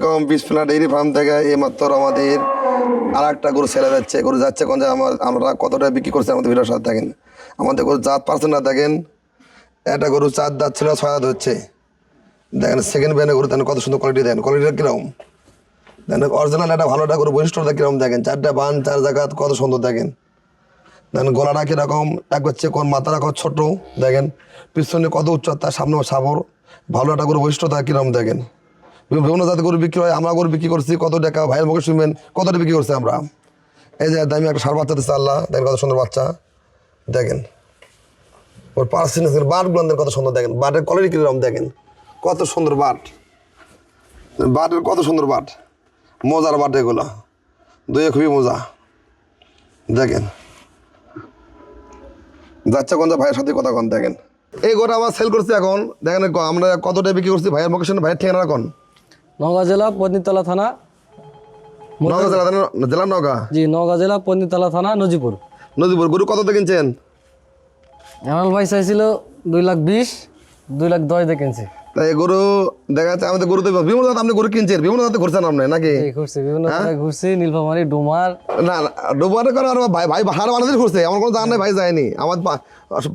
আলাইকুম বিসমিল্লা dairy farm থেকে এইমাত্র আমাদের আর একটা গরু ছেড়ে যাচ্ছে। গরু যাচ্ছে কোন আমার আমরা কতটা বিক্রি করছি আমাদের ভিডিওর সাথে দেখেন। আমাদের গরু জাত পার্সেন্ট না দেখেন। একটা গরু চার দাঁত ছিল, ছয় দাঁত হচ্ছে। দেখেন সেকেন্ড ব্যানে গরু, দেখেন কত সুন্দর কোয়ালিটি দেন কোয়ালিটিটা কীরকম? দেখেন অরিজিনাল একটা ভালো একটা গরু বৈশিষ্ট্যটা কীরকম দেখেন? চারটা বান, চার জায়গা কত সুন্দর দেখেন। দেখেন, গলাটা কীরকম? এক হচ্ছে কোন মাথাটা কত ছোটো, দেখেন। পিছনে কত উচ্চতা, সামনে সাবর। ভালো একটা গরু বৈশিষ্ট্যতা কীরকম দেখেন? বিভিন্ন জাতের গরু বিক্রি হয়, আমরা গরু বিক্রি করছি, কত টাকা, ভাইয়ের মুখে শুনবেন, কতটা বিক্রি করছি আমরা? এই যে দামি একটা সার বাচ্চা দিচ্ছে আল্লাহ, দেখেন কত সুন্দর বাচ্চা, দেখেন। ওর পার্সেন্টেজ বাটগুলো কত সুন্দর, দেখেন, বাটের কোয়ালিটি কীরকম, দেখেন, কত সুন্দর বাট। বাটের কত সুন্দর বাট, মজার বাট এগুলো, দুয়ে খুবই মজা, দেখেন। যাচ্ছে কোন ভাইয়ের সাথে কথা কন, দেখেন। এই গোটা আমার সেল করছি এখন, দেখেন আমরা কতটা বিক্রি করছি, ভাইয়ের মুখে শুনে ভাইয়ের ঠিকানা কোন। নওগাঁ জেলা পত্নীতলা থানা। নগা জেলা জেলা নগা? জি নওগাঁ জেলা পত্নীতলা থানা নজিপুর নদীপুর গরু কত কিনছেন? এমাল ভাই চাইছিল দুই লাখ বিশ দুই লাখ দশ দিয়ে কিনছি। তাই গরু দেখা যাচ্ছে আমাদের গরু তো বিভিন্ন জাত আপনি গরু কিনছেন বিভিন্ন জাতে ঘুরছেন আপনি নাকি? এই ঘুরছি বিভিন্ন জায়গায় ঘুরছি নীলফামারি ডুমার। না না, ডুবারে করে আর ভাই ভাই হার বানাতে ঘুরছে এমন কোনো জায়গা নাই ভাই যায়নি। আমার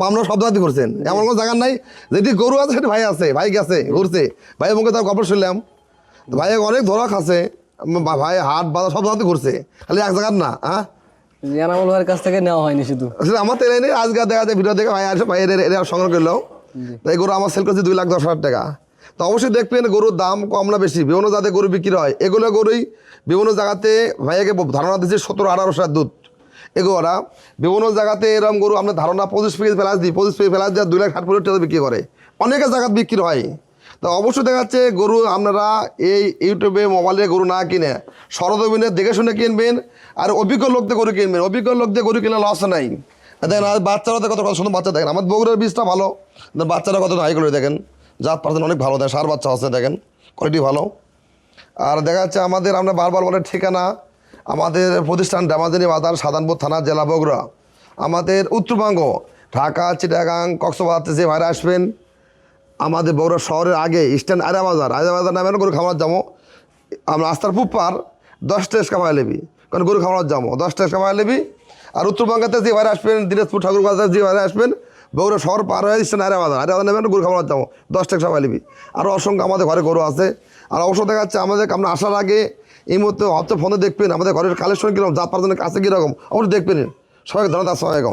পামনা সব জায়গাতে ঘুরছেন এমন কোনো জায়গা নাই যেটি গরু আছে সেটি ভাই আছে ভাই গেছে ঘুরছে। ভাই মুখে তার গল্প শুনলাম। ভাই অনেক ধরা খাচ্ছে ভাই হাট বাজার সব জায়গাতে ঘুরছে। খালি এক জায়গার না হ্যাঁ এনামুল ভাইয়ের কাছ থেকে নেওয়া হয়নি শুধু। আমার তেলে নেই আজকে দেখা যায় ভিডিও দেখে ভাই আসে ভাই এর- সংগ্রহ করল তাই গরু আমার সেল করছে দুই লাখ দশ হাজার টাকা। তো অবশ্যই দেখবেন গরুর দাম কম না বেশি বিভিন্ন জাতে গরু বিক্রি হয়। এগুলো গরুই বিভিন্ন জায়গাতে ভাইয়াকে ধারণা দিচ্ছে সতেরো আঠারো সাত দুধ। এগুলোরা বিভিন্ন জায়গাতে এরকম গরু আমরা ধারণা পঁচিশ পেজ ফেলাস দিই পঁচিশ পেজ ফেলাস দিয়ে দুই লাখ ষাট টাকা বিক্রি করে। অনেকের জায়গাতে বিক্রি হয়। তো অবশ্যই দেখা যাচ্ছে গরু আপনারা এই ইউটিউবে মোবাইলে গরু না কিনে। সরজমিনে দেখে শুনে কিনবেন আর অভিজ্ঞ লোকদের গরু কিনবেন। অভিজ্ঞ লোকদের গরু কিনে লস নাই। দেখেন, আর বাচ্চারা কত কত সুন্দর বাচ্চা দেখেন। আমার বগুড়ার বীজটা ভালো বাচ্চারা কত হাই করে দেখেন। জাত পার্সেন্ট অনেক ভালো দেয় সার বাচ্চা আছে, দেখেন কোয়ালিটি ভালো। আর দেখা যাচ্ছে আমাদের, আমরা বারবার বলে ঠিকানা, আমাদের প্রতিষ্ঠান ডামাজানি বাজার সাধারণপুর থানা, জেলা বগুড়া। আমাদের উত্তরবঙ্গ, ঢাকা, চিটাগাং, কক্সবাজার যে বাইরে আসবেন আমাদের বগুড়া শহরের আগে ইস্টার্ন আয়রা বাজার আয়রা বাজার নামে গরু খামার যাব। আমরা আস্তার পুপার দশ টেস্ট কামাই নেবি কারণ গরু খামার যাব। দশ টেস্ট কামাই নেবি আর উত্তরবঙ্গতে যে বাইরে আসবেন, দিনাজপুর ঠাকুর বাজার যে বাইরে আসবেন, বগুড়া শহর পার হয়ে ইস্টার্ন আয়রা বাজার আয়রা বাজার নেবেন গরু খামার যাব। দশ টেস্ট কামাই নেবি আরও অসংখ্য আমাদের ঘরে গরু আছে। আর অবশ্য দেখা যাচ্ছে আমাদের আমরা আসার আগে এই মুহূর্তে হয়তো ফোনে দেখবেন, আমাদের ঘরের কালেকশন কীরকম, জাত পার্সনের কাছে কীরকম অবশ্যই দেখবেন সবাই সবাইকে ধন্যবাদ আসসালামাইকুম